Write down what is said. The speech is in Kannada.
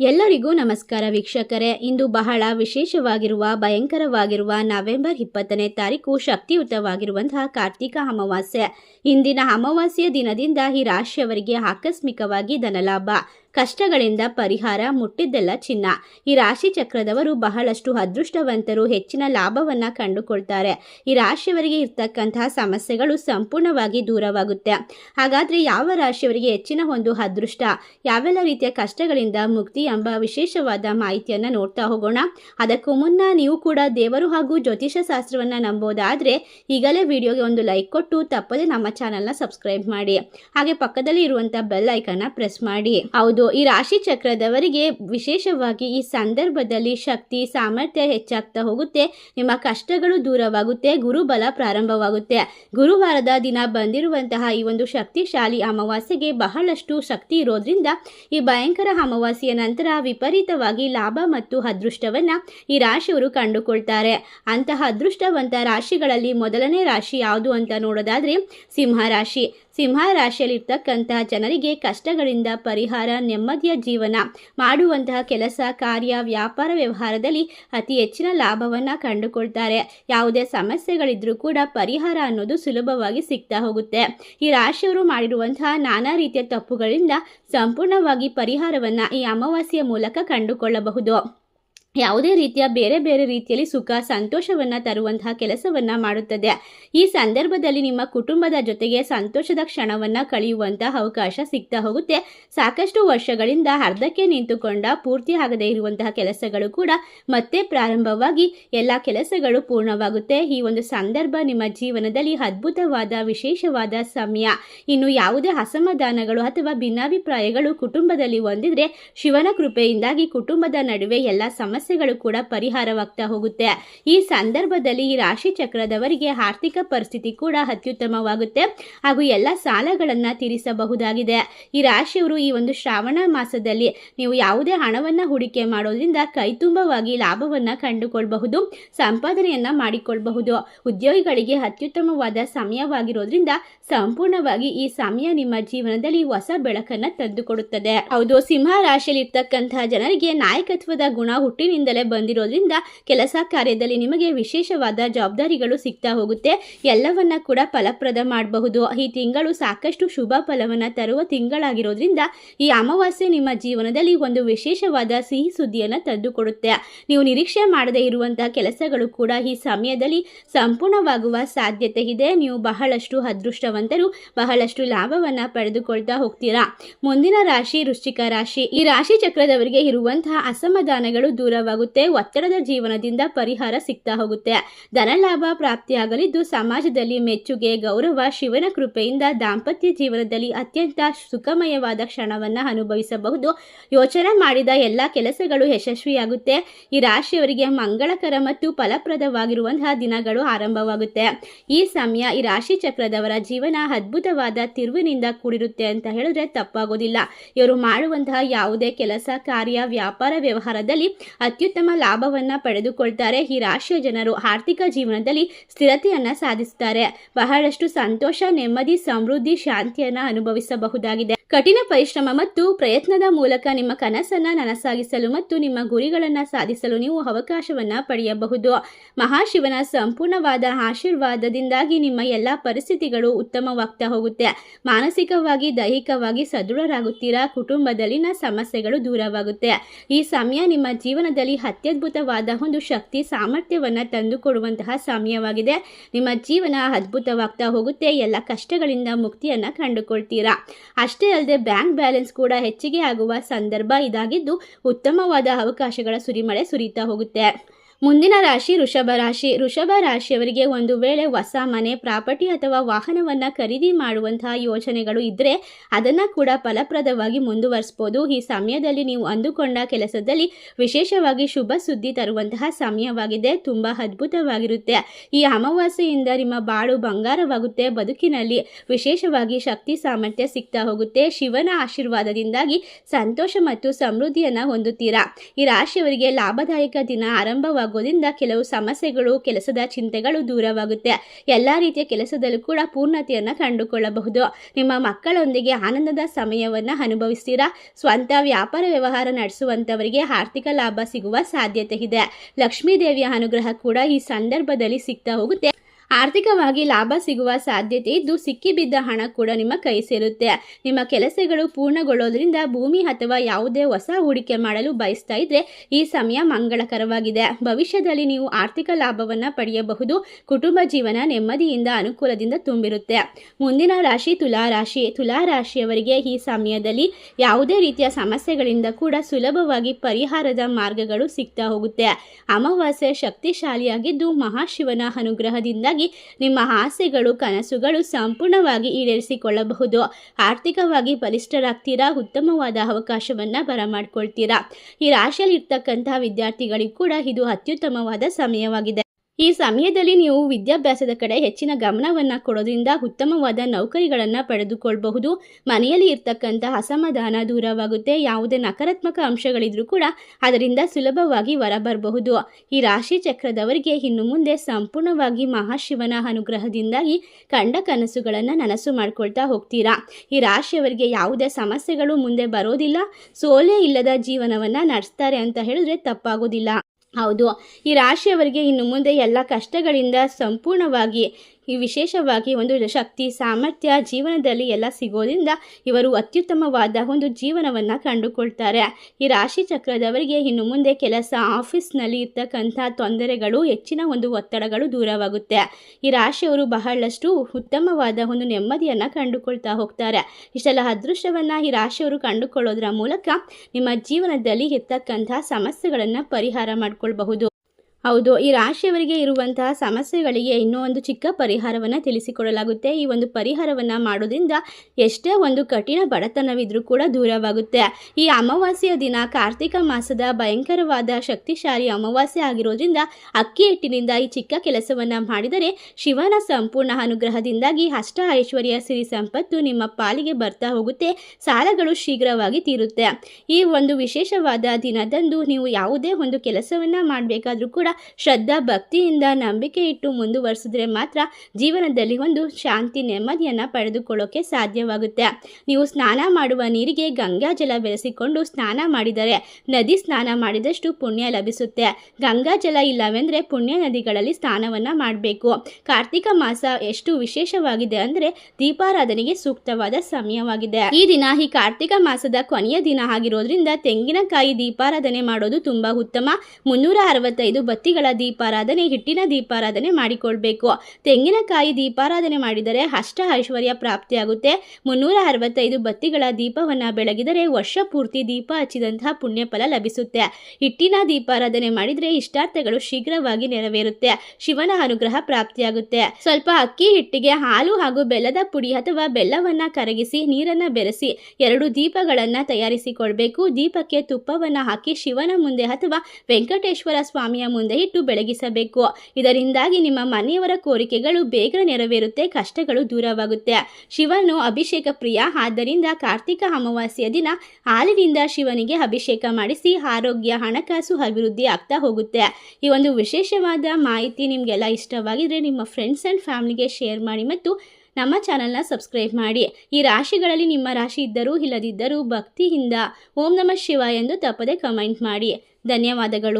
ಎಲ್ಲರಿಗೂ ನಮಸ್ಕಾರ ವೀಕ್ಷಕರೇ. ಇಂದು ಬಹಳ ವಿಶೇಷವಾಗಿರುವ, ಭಯಂಕರವಾಗಿರುವ ನವೆಂಬರ್ ಇಪ್ಪತ್ತನೇ ತಾರೀಕು ಶಕ್ತಿಯುತವಾಗಿರುವಂತಹ ಕಾರ್ತಿಕ ಅಮಾವಾಸ್ಯೆ. ಇಂದಿನ ಅಮಾವಾಸ್ಯೆಯ ದಿನದಿಂದ ಈ ರಾಶಿಯವರಿಗೆ ಆಕಸ್ಮಿಕವಾಗಿ ಧನಲಾಭ. ಕಷ್ಟಗಳಿಂದ ಪರಿಹಾರ ಮುಟ್ಟಿದ್ದೆಲ್ಲ ಚಿನ್ನ. ಈ ರಾಶಿ ಚಕ್ರದವರು ಬಹಳಷ್ಟು ಅದೃಷ್ಟವಂತರು, ಹೆಚ್ಚಿನ ಲಾಭವನ್ನ ಕಂಡುಕೊಳ್ತಾರೆ. ಈ ರಾಶಿಯವರಿಗೆ ಇರ್ತಕ್ಕಂತಹ ಸಮಸ್ಯೆಗಳು ಸಂಪೂರ್ಣವಾಗಿ ದೂರವಾಗುತ್ತೆ. ಹಾಗಾದ್ರೆ ಯಾವ ರಾಶಿಯವರಿಗೆ ಹೆಚ್ಚಿನ ಒಂದು ಅದೃಷ್ಟ? ಯಾವೆಲ್ಲ ರೀತಿಯ ಕಷ್ಟಗಳಿಂದ ಮುಕ್ತಿ ಎಂಬ ವಿಶೇಷವಾದ ಮಾಹಿತಿಯನ್ನು ನೋಡ್ತಾ ಹೋಗೋಣ. ಅದಕ್ಕೂ ಮುನ್ನ ನೀವು ಕೂಡ ದೇವರು ಹಾಗೂ ಜ್ಯೋತಿಷ ಶಾಸ್ತ್ರವನ್ನು ನಂಬೋದಾದರೆ ಈಗಲೇ ವಿಡಿಯೋಗೆ ಒಂದು ಲೈಕ್ ಕೊಟ್ಟು ತಪ್ಪದೆ ನಮ್ಮ ಚಾನಲ್ನ ಸಬ್ಸ್ಕ್ರೈಬ್ ಮಾಡಿ. ಹಾಗೆ ಪಕ್ಕದಲ್ಲಿ ಇರುವಂಥ ಬೆಲ್ ಐಕನ್ನ ಪ್ರೆಸ್ ಮಾಡಿ. ಹೌದು ಈ ರಾಶಿ ಚಕ್ರದವರಿಗೆ ವಿಶೇಷವಾಗಿ ಈ ಸಂದರ್ಭದಲ್ಲಿ ಶಕ್ತಿ, ಸಾಮರ್ಥ್ಯ ಹೆಚ್ಚಾಗ್ತಾ ಹೋಗುತ್ತೆ. ನಿಮ್ಮ ಕಷ್ಟಗಳು ದೂರವಾಗುತ್ತೆ, ಗುರುಬಲ ಪ್ರಾರಂಭವಾಗುತ್ತೆ. ಗುರುವಾರದ ದಿನ ಬಂದಿರುವಂತಹ ಈ ಒಂದು ಶಕ್ತಿಶಾಲಿ ಅಮಾವಾಸ್ಯೆಗೆ ಬಹಳಷ್ಟು ಶಕ್ತಿ ಇರೋದ್ರಿಂದ ಈ ಭಯಂಕರ ಅಮಾವಾಸ್ಯೆಯ ನಂತರ ವಿಪರೀತವಾಗಿ ಲಾಭ ಮತ್ತು ಅದೃಷ್ಟವನ್ನ ಈ ರಾಶಿಯವರು ಕಂಡುಕೊಳ್ತಾರೆ. ಅಂತಹ ಅದೃಷ್ಟವಂತ ರಾಶಿಗಳಲ್ಲಿ ಮೊದಲನೇ ರಾಶಿ ಯಾವುದು ಅಂತ ನೋಡೋದಾದ್ರೆ ಸಿಂಹ ರಾಶಿ. ಸಿಂಹ ರಾಶಿಯಲ್ಲಿರ್ತಕ್ಕಂತಹ ಜನರಿಗೆ ಕಷ್ಟಗಳಿಂದ ಪರಿಹಾರ, ನೆಮ್ಮದಿಯ ಜೀವನ ಮಾಡುವಂತಹ ಕೆಲಸ, ಕಾರ್ಯ, ವ್ಯಾಪಾರ ವ್ಯವಹಾರದಲ್ಲಿ ಅತಿ ಹೆಚ್ಚಿನ ಲಾಭವನ್ನು ಕಂಡುಕೊಳ್ತಾರೆ. ಯಾವುದೇ ಸಮಸ್ಯೆಗಳಿದ್ರೂ ಕೂಡ ಪರಿಹಾರ ಅನ್ನೋದು ಸುಲಭವಾಗಿ ಸಿಗ್ತಾ ಹೋಗುತ್ತೆ. ಈ ರಾಶಿಯವರು ಮಾಡಿರುವಂತಹ ನಾನಾ ರೀತಿಯ ತಪ್ಪುಗಳಿಂದ ಸಂಪೂರ್ಣವಾಗಿ ಪರಿಹಾರವನ್ನು ಈ ಅಮಾವಾಸ್ಯೆಯ ಮೂಲಕ ಕಂಡುಕೊಳ್ಳಬಹುದು. ಯಾವುದೇ ರೀತಿಯ ಬೇರೆ ಬೇರೆ ರೀತಿಯಲ್ಲಿ ಸುಖ, ಸಂತೋಷವನ್ನು ತರುವಂತಹ ಕೆಲಸವನ್ನ ಮಾಡುತ್ತದೆ. ಈ ಸಂದರ್ಭದಲ್ಲಿ ನಿಮ್ಮ ಕುಟುಂಬದ ಜೊತೆಗೆ ಸಂತೋಷದ ಕ್ಷಣವನ್ನ ಕಳೆಯುವಂತಹ ಅವಕಾಶ ಸಿಗ್ತಾ ಹೋಗುತ್ತೆ. ಸಾಕಷ್ಟು ವರ್ಷಗಳಿಂದ ಅರ್ಧಕ್ಕೆ ನಿಂತುಕೊಂಡ, ಪೂರ್ತಿ ಆಗದೇ ಇರುವಂತಹ ಕೆಲಸಗಳು ಕೂಡ ಮತ್ತೆ ಪ್ರಾರಂಭವಾಗಿ ಎಲ್ಲ ಕೆಲಸಗಳು ಪೂರ್ಣವಾಗುತ್ತೆ. ಈ ಒಂದು ಸಂದರ್ಭ ನಿಮ್ಮ ಜೀವನದಲ್ಲಿ ಅದ್ಭುತವಾದ, ವಿಶೇಷವಾದ ಸಮಯ. ಇನ್ನು ಯಾವುದೇ ಅಸಮಾಧಾನಗಳು ಅಥವಾ ಭಿನ್ನಾಭಿಪ್ರಾಯಗಳು ಕುಟುಂಬದಲ್ಲಿ ಹೊಂದಿದ್ರೆ ಶಿವನ ಕೃಪೆಯಿಂದಾಗಿ ಕುಟುಂಬದ ನಡುವೆ ಎಲ್ಲ ಸಮಸ್ಯೆ ಸಮಸ್ಯೆಗಳು ಕೂಡ ಪರಿಹಾರವಾಗ್ತಾ ಹೋಗುತ್ತೆ. ಈ ಸಂದರ್ಭದಲ್ಲಿ ಈ ರಾಶಿ ಚಕ್ರದವರಿಗೆ ಆರ್ಥಿಕ ಪರಿಸ್ಥಿತಿ ಕೂಡ ಅತ್ಯುತ್ತಮವಾಗುತ್ತೆ. ಹಾಗೂ ಎಲ್ಲ ಸಾಲಗಳನ್ನು ತೀರಿಸಬಹುದಾಗಿದೆ. ಈ ರಾಶಿಯವರು ಈ ಒಂದು ಶ್ರಾವಣ ಮಾಸದಲ್ಲಿ ನೀವು ಯಾವುದೇ ಹಣವನ್ನು ಹೂಡಿಕೆ ಮಾಡೋದ್ರಿಂದ ಕೈತುಂಬವಾಗಿ ಲಾಭವನ್ನು ಕಂಡುಕೊಳ್ಬಹುದು, ಸಂಪಾದನೆಯನ್ನ ಮಾಡಿಕೊಳ್ಳಬಹುದು ಉದ್ಯೋಗಿಗಳಿಗೆ ಅತ್ಯುತ್ತಮವಾದ ಸಮಯವಾಗಿರೋದ್ರಿಂದ ಸಂಪೂರ್ಣವಾಗಿ ಈ ಸಮಯ ನಿಮ್ಮ ಜೀವನದಲ್ಲಿ ಹೊಸ ಬೆಳಕನ್ನು ತಂದುಕೊಡುತ್ತದೆ. ಹೌದು, ಸಿಂಹ ರಾಶಿಯಲ್ಲಿ ಇರ್ತಕ್ಕಂತಹ ಜನರಿಗೆ ನಾಯಕತ್ವದ ಗುಣ ಹುಟ್ಟಿನ ನಿಂದಲೇ ಬಂದಿರೋದ್ರಿಂದ ಕೆಲಸ ಕಾರ್ಯದಲ್ಲಿ ನಿಮಗೆ ವಿಶೇಷವಾದ ಜವಾಬ್ದಾರಿಗಳು ಸಿಗ್ತಾ ಹೋಗುತ್ತೆ. ಎಲ್ಲವನ್ನ ಕೂಡ ಫಲಪ್ರದ ಮಾಡಬಹುದು. ಈ ತಿಂಗಳು ಸಾಕಷ್ಟು ಶುಭ ಫಲವನ್ನು ತರುವ ತಿಂಗಳಾಗಿರೋದ್ರಿಂದ ಈ ಅಮಾವಾಸ್ಯೆ ನಿಮ್ಮ ಜೀವನದಲ್ಲಿ ಒಂದು ವಿಶೇಷವಾದ ಸಿಹಿ ಸುದ್ದಿಯನ್ನು ತಂದುಕೊಡುತ್ತೆ. ನೀವು ನಿರೀಕ್ಷೆ ಮಾಡದೇ ಇರುವಂತಹ ಕೆಲಸಗಳು ಕೂಡ ಈ ಸಮಯದಲ್ಲಿ ಸಂಪೂರ್ಣವಾಗುವ ಸಾಧ್ಯತೆ ಇದೆ. ನೀವು ಬಹಳಷ್ಟು ಅದೃಷ್ಟವಂತರು, ಬಹಳಷ್ಟು ಲಾಭವನ್ನ ಪಡೆದುಕೊಳ್ತಾ ಹೋಗ್ತೀರಾ. ಮುಂದಿನ ರಾಶಿ, ವೃಶ್ಚಿಕ ರಾಶಿ. ಈ ರಾಶಿ ಚಕ್ರದವರಿಗೆ ಇರುವಂತಹ ಅಸಮಾಧಾನಗಳು ದೂರವಾಗುತ್ತೆ ಒತ್ತಡದ ಜೀವನದಿಂದ ಪರಿಹಾರ ಸಿಗ್ತಾ ಹೋಗುತ್ತೆ. ಧನಲಾಭ ಪ್ರಾಪ್ತಿಯಾಗಲಿದ್ದು ಸಮಾಜದಲ್ಲಿ ಮೆಚ್ಚುಗೆ, ಗೌರವ, ಶಿವನ ಕೃಪೆಯಿಂದ ದಾಂಪತ್ಯ ಜೀವನದಲ್ಲಿ ಅತ್ಯಂತ ಸುಖಮಯವಾದ ಕ್ಷಣವನ್ನ ಅನುಭವಿಸಬಹುದು. ಯೋಚನೆ ಮಾಡಿದ ಎಲ್ಲ ಕೆಲಸಗಳು ಯಶಸ್ವಿಯಾಗುತ್ತೆ. ಈ ರಾಶಿಯವರಿಗೆ ಮಂಗಳಕರ ಮತ್ತು ಫಲಪ್ರದವಾಗಿರುವಂತಹ ದಿನಗಳು ಆರಂಭವಾಗುತ್ತೆ. ಈ ಸಮಯ ಈ ರಾಶಿ ಚಕ್ರದವರ ಜೀವನ ಅದ್ಭುತವಾದ ತಿರುವಿನಿಂದ ಕೂಡಿರುತ್ತೆ ಅಂತ ಹೇಳಿದ್ರೆ ತಪ್ಪಾಗೋದಿಲ್ಲ. ಇವರು ಮಾಡುವಂತಹ ಯಾವುದೇ ಕೆಲಸ, ಕಾರ್ಯ, ವ್ಯಾಪಾರ, ವ್ಯವಹಾರದಲ್ಲಿ ಅತ್ಯುತ್ತಮ ಲಾಭವನ್ನ ಪಡೆದುಕೊಳ್ತಾರೆ. ಈ ರಾಶಿಯ ಜನರು ಆರ್ಥಿಕ ಜೀವನದಲ್ಲಿ ಸ್ಥಿರತೆಯನ್ನ ಸಾಧಿಸುತ್ತಾರೆ ಬಹಳಷ್ಟು ಸಂತೋಷ, ನೆಮ್ಮದಿ, ಸಮೃದ್ಧಿ, ಶಾಂತಿಯನ್ನ ಅನುಭವಿಸಬಹುದಾಗಿದೆ. ಕಠಿಣ ಪರಿಶ್ರಮ ಮತ್ತು ಪ್ರಯತ್ನದ ಮೂಲಕ ನಿಮ್ಮ ಕನಸನ್ನ ನನಸಾಗಿಸಲು ಮತ್ತು ನಿಮ್ಮ ಗುರಿಗಳನ್ನು ಸಾಧಿಸಲು ನೀವು ಅವಕಾಶವನ್ನ ಪಡೆಯಬಹುದು. ಮಹಾಶಿವನ ಸಂಪೂರ್ಣವಾದ ಆಶೀರ್ವಾದದಿಂದಾಗಿ ನಿಮ್ಮ ಎಲ್ಲ ಪರಿಸ್ಥಿತಿಗಳು ಉತ್ತಮವಾಗ್ತಾ ಹೋಗುತ್ತೆ. ಮಾನಸಿಕವಾಗಿ, ದೈಹಿಕವಾಗಿ ಸದೃಢರಾಗುತ್ತೀರಾ? ಕುಟುಂಬದಲ್ಲಿನ ಸಮಸ್ಯೆಗಳು ದೂರವಾಗುತ್ತೆ. ಈ ಸಮಯ ನಿಮ್ಮ ಜೀವನದಲ್ಲಿ ಅತ್ಯದ್ಭುತವಾದ ಒಂದು ಶಕ್ತಿ, ಸಾಮರ್ಥ್ಯವನ್ನ ತಂದುಕೊಡುವಂತಹ ಸಮಯವಾಗಿದೆ. ನಿಮ್ಮ ಜೀವನ ಅದ್ಭುತವಾಗ್ತಾ ಹೋಗುತ್ತೆ. ಎಲ್ಲ ಕಷ್ಟಗಳಿಂದ ಮುಕ್ತಿಯನ್ನ ಕಂಡುಕೊಳ್ತೀರಾ? ಅಷ್ಟೇ ಅಲ್ಲದೆ ಬ್ಯಾಂಕ್ ಬ್ಯಾಲೆನ್ಸ್ ಕೂಡ ಹೆಚ್ಚಿಗೆ ಆಗುವ ಸಂದರ್ಭ ಇದಾಗಿದ್ದು ಉತ್ತಮವಾದ ಅವಕಾಶಗಳ ಸುರಿಮಳೆ ಸುರಿತಾ ಹೋಗುತ್ತೆ. ಮುಂದಿನ ರಾಶಿ ಋಷಭ ರಾಶಿ. ಋಷಭ ರಾಶಿಯವರಿಗೆ ಒಂದು ವೇಳೆ ಹೊಸ ಮನೆ, ಪ್ರಾಪರ್ಟಿ ಅಥವಾ ವಾಹನವನ್ನು ಖರೀದಿ ಮಾಡುವಂತಹ ಯೋಜನೆಗಳು ಇದ್ದರೆ ಅದನ್ನು ಕೂಡ ಫಲಪ್ರದವಾಗಿ ಮುಂದುವರಿಸ್ಬೋದು. ಈ ಸಮಯದಲ್ಲಿ ನೀವು ಅಂದುಕೊಂಡ ಕೆಲಸದಲ್ಲಿ ವಿಶೇಷವಾಗಿ ಶುಭ ಸುದ್ದಿ ತರುವಂತಹ ಸಮಯವಾಗಿದೆ. ತುಂಬ ಅದ್ಭುತವಾಗಿರುತ್ತೆ. ಈ ಅಮಾವಾಸ್ಯೆಯಿಂದ ನಿಮ್ಮ ಬಾಳು ಬಂಗಾರವಾಗುತ್ತೆ. ಬದುಕಿನಲ್ಲಿ ವಿಶೇಷವಾಗಿ ಶಕ್ತಿ ಸಾಮರ್ಥ್ಯ ಸಿಗ್ತಾ ಹೋಗುತ್ತೆ. ಶಿವನ ಆಶೀರ್ವಾದದಿಂದಾಗಿ ಸಂತೋಷ ಮತ್ತು ಸಮೃದ್ಧಿಯನ್ನು ಹೊಂದುತ್ತೀರಾ. ಈ ರಾಶಿಯವರಿಗೆ ಲಾಭದಾಯಕ ದಿನ ಆರಂಭವಾಗುವ ಆಗೋದ್ರಿಂದ ಕೆಲವು ಸಮಸ್ಯೆಗಳು, ಕೆಲಸದ ಚಿಂತೆಗಳು ದೂರವಾಗುತ್ತೆ. ಎಲ್ಲ ರೀತಿಯ ಕೆಲಸದಲ್ಲೂ ಕೂಡ ಪೂರ್ಣತೆಯನ್ನು ಕಂಡುಕೊಳ್ಳಬಹುದು. ನಿಮ್ಮ ಮಕ್ಕಳೊಂದಿಗೆ ಆನಂದದ ಸಮಯವನ್ನು ಅನುಭವಿಸ್ತೀರಾ? ಸ್ವಂತ ವ್ಯಾಪಾರ ವ್ಯವಹಾರ ನಡೆಸುವಂಥವರಿಗೆ ಆರ್ಥಿಕ ಲಾಭ ಸಿಗುವ ಸಾಧ್ಯತೆ ಇದೆ. ಲಕ್ಷ್ಮೀ ದೇವಿಯ ಅನುಗ್ರಹ ಕೂಡ ಈ ಸಂದರ್ಭದಲ್ಲಿ ಸಿಗ್ತಾ ಹೋಗುತ್ತೆ. ಆರ್ಥಿಕವಾಗಿ ಲಾಭ ಸಿಗುವ ಸಾಧ್ಯತೆ ಇದ್ದು ಸಿಕ್ಕಿಬಿದ್ದ ಹಣ ಕೂಡ ನಿಮ್ಮ ಕೈ ಸೇರುತ್ತೆ. ನಿಮ್ಮ ಕೆಲಸಗಳು ಪೂರ್ಣಗೊಳ್ಳೋದ್ರಿಂದ ಭೂಮಿ ಅಥವಾ ಯಾವುದೇ ಹೊಸ ಹೂಡಿಕೆ ಮಾಡಲು ಬಯಸ್ತಾ ಇದ್ರೆ ಈ ಸಮಯ ಮಂಗಳಕರವಾಗಿದೆ. ಭವಿಷ್ಯದಲ್ಲಿ ನೀವು ಆರ್ಥಿಕ ಲಾಭವನ್ನು ಪಡೆಯಬಹುದು. ಕುಟುಂಬ ಜೀವನ ನೆಮ್ಮದಿಯಿಂದ ಅನುಕೂಲದಿಂದ ತುಂಬಿರುತ್ತೆ. ಮುಂದಿನ ರಾಶಿ ತುಲಾ ರಾಶಿ. ತುಲಾ ರಾಶಿಯವರಿಗೆ ಈ ಸಮಯದಲ್ಲಿ ಯಾವುದೇ ರೀತಿಯ ಸಮಸ್ಯೆಗಳಿಂದ ಕೂಡ ಸುಲಭವಾಗಿ ಪರಿಹಾರದ ಮಾರ್ಗಗಳು ಸಿಗ್ತಾ ಹೋಗುತ್ತೆ. ಅಮಾವಾಸ್ಯೆ ಶಕ್ತಿಶಾಲಿಯಾಗಿದ್ದು ಮಹಾಶಿವನ ಅನುಗ್ರಹದಿಂದಾಗಿ ನಿಮ್ಮ ಆಸೆಗಳು, ಕನಸುಗಳು ಸಂಪೂರ್ಣವಾಗಿ ಈಡೇರಿಸಿಕೊಳ್ಳಬಹುದು. ಆರ್ಥಿಕವಾಗಿ ಬಲಿಷ್ಠರಾಗ್ತೀರಾ? ಉತ್ತಮವಾದ ಅವಕಾಶವನ್ನು ಬರಮಾಡ್ಕೊಳ್ತೀರಾ? ಈ ರಾಶಿಯಲ್ಲಿ ಇರ್ತಕ್ಕಂತಹ ವಿದ್ಯಾರ್ಥಿಗಳಿಗೂ ಕೂಡ ಇದು ಅತ್ಯುತ್ತಮವಾದ ಸಮಯವಾಗಿದೆ. ಈ ಸಮಯದಲ್ಲಿ ನೀವು ವಿದ್ಯಾಭ್ಯಾಸದ ಕಡೆ ಹೆಚ್ಚಿನ ಗಮನವನ್ನು ಕೊಡೋದ್ರಿಂದ ಉತ್ತಮವಾದ ನೌಕರಿಗಳನ್ನು ಪಡೆದುಕೊಳ್ಳಬಹುದು ಮನೆಯಲ್ಲಿ ಇರ್ತಕ್ಕಂಥ ಅಸಮಾಧಾನ ದೂರವಾಗುತ್ತೆ. ಯಾವುದೇ ನಕಾರಾತ್ಮಕ ಅಂಶಗಳಿದ್ರೂ ಕೂಡ ಅದರಿಂದ ಸುಲಭವಾಗಿ ಹೊರಬರಬಹುದು. ಈ ರಾಶಿ ಚಕ್ರದವರಿಗೆ ಇನ್ನು ಮುಂದೆ ಸಂಪೂರ್ಣವಾಗಿ ಮಹಾಶಿವನ ಅನುಗ್ರಹದಿಂದಾಗಿ ಕಂಡ ಕನಸುಗಳನ್ನು ನನಸು ಮಾಡ್ಕೊಳ್ತಾ ಹೋಗ್ತೀರಾ? ಈ ರಾಶಿಯವರಿಗೆ ಯಾವುದೇ ಸಮಸ್ಯೆಗಳು ಮುಂದೆ ಬರೋದಿಲ್ಲ. ಸೋಲೇ ಇಲ್ಲದ ಜೀವನವನ್ನು ನಡೆಸ್ತಾರೆ ಅಂತ ಹೇಳಿದ್ರೆ ತಪ್ಪಾಗೋದಿಲ್ಲ. ಹೌದು. ಈ ರಾಶಿಯವರಿಗೆ ಇನ್ನು ಮುಂದೆ ಎಲ್ಲ ಕಷ್ಟಗಳಿಂದ ಸಂಪೂರ್ಣವಾಗಿ ಈ ವಿಶೇಷವಾಗಿ ಒಂದು ಶಕ್ತಿ, ಸಾಮರ್ಥ್ಯ ಜೀವನದಲ್ಲಿ ಎಲ್ಲ ಸಿಗೋದ್ರಿಂದ ಇವರು ಅತ್ಯುತ್ತಮವಾದ ಒಂದು ಜೀವನವನ್ನು ಕಂಡುಕೊಳ್ತಾರೆ. ಈ ರಾಶಿ ಚಕ್ರದವರಿಗೆ ಇನ್ನು ಮುಂದೆ ಕೆಲಸ, ಆಫೀಸ್ನಲ್ಲಿ ಇರ್ತಕ್ಕಂಥ ತೊಂದರೆಗಳು, ಹೆಚ್ಚಿನ ಒಂದು ಒತ್ತಡಗಳು ದೂರವಾಗುತ್ತೆ. ಈ ರಾಶಿಯವರು ಬಹಳಷ್ಟು ಉತ್ತಮವಾದ ಒಂದು ನೆಮ್ಮದಿಯನ್ನು ಕಂಡುಕೊಳ್ತಾ ಹೋಗ್ತಾರೆ. ಇಷ್ಟೆಲ್ಲ ಅದೃಷ್ಟವನ್ನು ಈ ರಾಶಿಯವರು ಕಂಡುಕೊಳ್ಳೋದ್ರ ಮೂಲಕ ನಿಮ್ಮ ಜೀವನದಲ್ಲಿ ಇರ್ತಕ್ಕಂಥ ಸಮಸ್ಯೆಗಳನ್ನು ಪರಿಹಾರ ಮಾಡಿಕೊಳ್ಬಹುದು. ಹೌದು, ಈ ರಾಶಿಯವರಿಗೆ ಇರುವಂತಹ ಸಮಸ್ಯೆಗಳಿಗೆ ಇನ್ನೂ ಒಂದು ಚಿಕ್ಕ ಪರಿಹಾರವನ್ನು ತಿಳಿಸಿಕೊಡಲಾಗುತ್ತೆ. ಈ ಒಂದು ಪರಿಹಾರವನ್ನು ಮಾಡೋದ್ರಿಂದ ಎಷ್ಟೇ ಒಂದು ಕಠಿಣ ಬಡತನವಿದ್ರೂ ಕೂಡ ದೂರವಾಗುತ್ತೆ. ಈ ಅಮಾವಾಸ್ಯೆಯ ದಿನ ಕಾರ್ತಿಕ ಮಾಸದ ಭಯಂಕರವಾದ ಶಕ್ತಿಶಾಲಿ ಅಮಾವಾಸ್ಯೆ ಆಗಿರೋದ್ರಿಂದ ಅಕ್ಕಿ ಹಿಟ್ಟಿನಿಂದ ಈ ಚಿಕ್ಕ ಕೆಲಸವನ್ನು ಮಾಡಿದರೆ ಶಿವನ ಸಂಪೂರ್ಣ ಅನುಗ್ರಹದಿಂದಾಗಿ ಅಷ್ಟ ಐಶ್ವರ್ಯ ಸಿರಿ ಸಂಪತ್ತು ನಿಮ್ಮ ಪಾಲಿಗೆ ಬರ್ತಾ ಹೋಗುತ್ತೆ. ಸಾಲಗಳು ಶೀಘ್ರವಾಗಿ ತೀರುತ್ತೆ. ಈ ಒಂದು ವಿಶೇಷವಾದ ದಿನದಂದು ನೀವು ಯಾವುದೇ ಒಂದು ಕೆಲಸವನ್ನು ಮಾಡಬೇಕಾದ್ರೂ ಕೂಡ ಶ್ರದ್ಧಾ ಭಕ್ತಿಯಿಂದ ನಂಬಿಕೆ ಇಟ್ಟು ಮುಂದುವರಿಸಿದ್ರೆ ಮಾತ್ರ ಜೀವನದಲ್ಲಿ ಒಂದು ಶಾಂತಿ ನೆಮ್ಮದಿಯನ್ನು ಪಡೆದುಕೊಳ್ಳೋಕೆ ಸಾಧ್ಯವಾಗುತ್ತೆ. ನೀವು ಸ್ನಾನ ಮಾಡುವ ನೀರಿಗೆ ಗಂಗಾ ಜಲ ಬೆರೆಸಿಕೊಂಡು ಸ್ನಾನ ಮಾಡಿದರೆ ನದಿ ಸ್ನಾನ ಮಾಡಿದಷ್ಟು ಪುಣ್ಯ ಲಭಿಸುತ್ತೆ. ಗಂಗಾ ಜಲ ಇಲ್ಲವೆಂದರೆ ಪುಣ್ಯ ನದಿಗಳಲ್ಲಿ ಸ್ನಾನವನ್ನು ಮಾಡಬೇಕು. ಕಾರ್ತಿಕ ಮಾಸ ಎಷ್ಟು ವಿಶೇಷವಾಗಿದೆ ಅಂದರೆ ದೀಪಾರಾಧನೆಗೆ ಸೂಕ್ತವಾದ ಸಮಯವಾಗಿದೆ. ಈ ದಿನ ಈ ಕಾರ್ತಿಕ ಮಾಸದ ಕೊನೆಯ ದಿನ ಆಗಿರೋದ್ರಿಂದ ತೆಂಗಿನಕಾಯಿ ದೀಪಾರಾಧನೆ ಮಾಡೋದು ತುಂಬಾ ಉತ್ತಮ. ಮುನ್ನೂರ ಅರವತ್ತೈದು ಬತ್ತಿಗಳ ದೀಪಾರಾಧನೆ, ಹಿಟ್ಟಿನ ದೀಪಾರಾಧನೆ ಮಾಡಿಕೊಳ್ಬೇಕು. ತೆಂಗಿನಕಾಯಿ ದೀಪಾರಾಧನೆ ಮಾಡಿದರೆ ಅಷ್ಟ ಐಶ್ವರ್ಯ ಪ್ರಾಪ್ತಿಯಾಗುತ್ತೆ. ಮುನ್ನೂರ ಅರವತ್ತೈದು ಬತ್ತಿಗಳ ದೀಪವನ್ನು ಬೆಳಗಿದರೆ ವರ್ಷ ಪೂರ್ತಿ ದೀಪ ಹಚ್ಚಿದಂತಹ ಪುಣ್ಯ ಫಲ ಲಭಿಸುತ್ತೆ. ಹಿಟ್ಟಿನ ದೀಪಾರಾಧನೆ ಮಾಡಿದರೆ ಇಷ್ಟಾರ್ಥಗಳು ಶೀಘ್ರವಾಗಿ ನೆರವೇರುತ್ತೆ. ಶಿವನ ಅನುಗ್ರಹ ಪ್ರಾಪ್ತಿಯಾಗುತ್ತೆ. ಸ್ವಲ್ಪ ಅಕ್ಕಿ, ಹಿಟ್ಟಿಗೆ ಹಾಲು ಹಾಗೂ ಬೆಲ್ಲದ ಪುಡಿ ಅಥವಾ ಬೆಲ್ಲವನ್ನ ಕರಗಿಸಿ, ನೀರನ್ನ ಬೆರೆಸಿ ಎರಡು ದೀಪಗಳನ್ನು ತಯಾರಿಸಿಕೊಳ್ಬೇಕು. ದೀಪಕ್ಕೆ ತುಪ್ಪವನ್ನು ಹಾಕಿ ಶಿವನ ಮುಂದೆ ಅಥವಾ ವೆಂಕಟೇಶ್ವರ ಸ್ವಾಮಿಯ ಮುಂದೆ ಇಟ್ಟು ಬೆಳಗಿಸಬೇಕು. ಇದರಿಂದಾಗಿ ನಿಮ್ಮ ಮನೆಯವರ ಕೋರಿಕೆಗಳು ಬೇಗ ನೆರವೇರುತ್ತೆ, ಕಷ್ಟಗಳು ದೂರವಾಗುತ್ತೆ. ಶಿವನು ಅಭಿಷೇಕ ಪ್ರಿಯ. ಆದ್ದರಿಂದ ಕಾರ್ತಿಕ ಅಮಾವಾಸ್ಯ ದಿನ ಹಾಲಿನಿಂದ ಶಿವನಿಗೆ ಅಭಿಷೇಕ ಮಾಡಿಸಿ ಆರೋಗ್ಯ, ಹಣಕಾಸು ಅಭಿವೃದ್ಧಿ ಆಗ್ತಾ ಹೋಗುತ್ತೆ. ಈ ಒಂದು ವಿಶೇಷವಾದ ಮಾಹಿತಿ ನಿಮಗೆಲ್ಲ ಇಷ್ಟವಾಗಿದ್ರೆ ನಿಮ್ಮ ಫ್ರೆಂಡ್ಸ್ ಆ್ಯಂಡ್ ಫ್ಯಾಮಿಲಿಗೆ ಶೇರ್ ಮಾಡಿ ಮತ್ತು ನಮ್ಮ ಚಾನಲ್ನ ಸಬ್ಸ್ಕ್ರೈಬ್ ಮಾಡಿ. ಈ ರಾಶಿಗಳಲ್ಲಿ ನಿಮ್ಮ ರಾಶಿ ಇದ್ದರೂ ಇಲ್ಲದಿದ್ದರೂ ಭಕ್ತಿಯಿಂದ ಓಂ ನಮಃ ಶಿವ ಎಂದು ತಪ್ಪದೆ ಕಮೆಂಟ್ ಮಾಡಿ. ಧನ್ಯವಾದಗಳು.